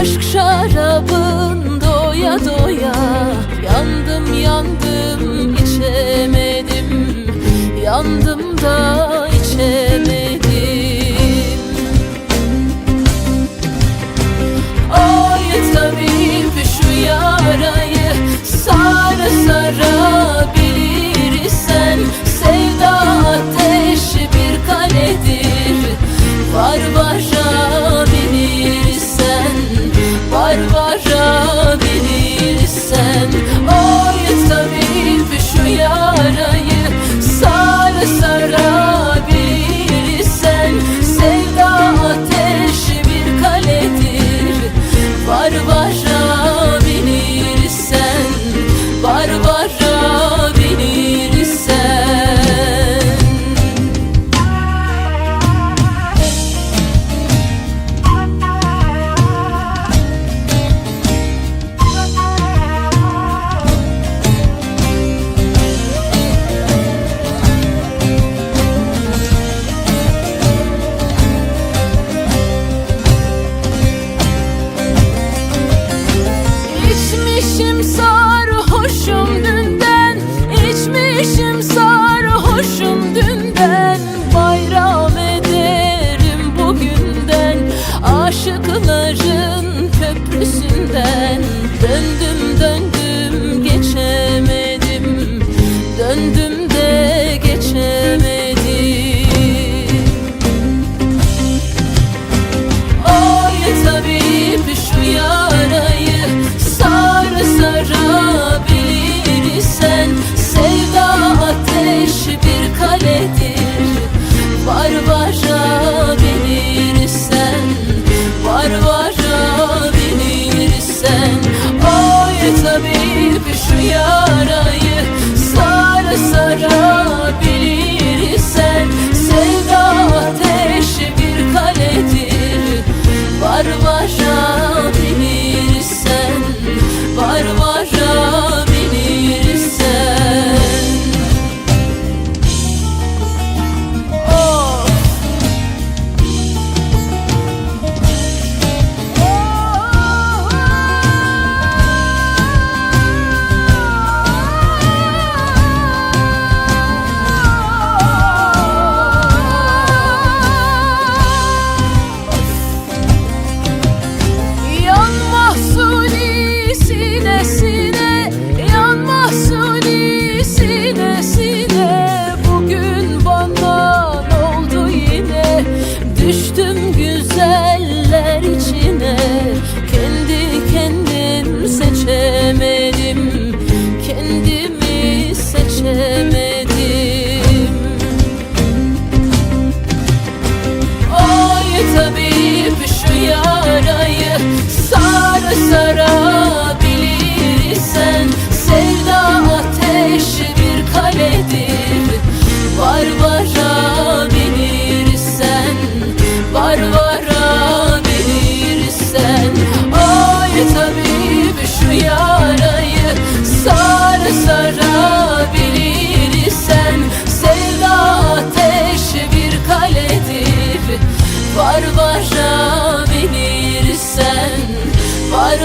Aşk şarabın doya doya Yandım yandım. show.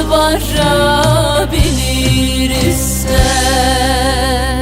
Var varabilirsen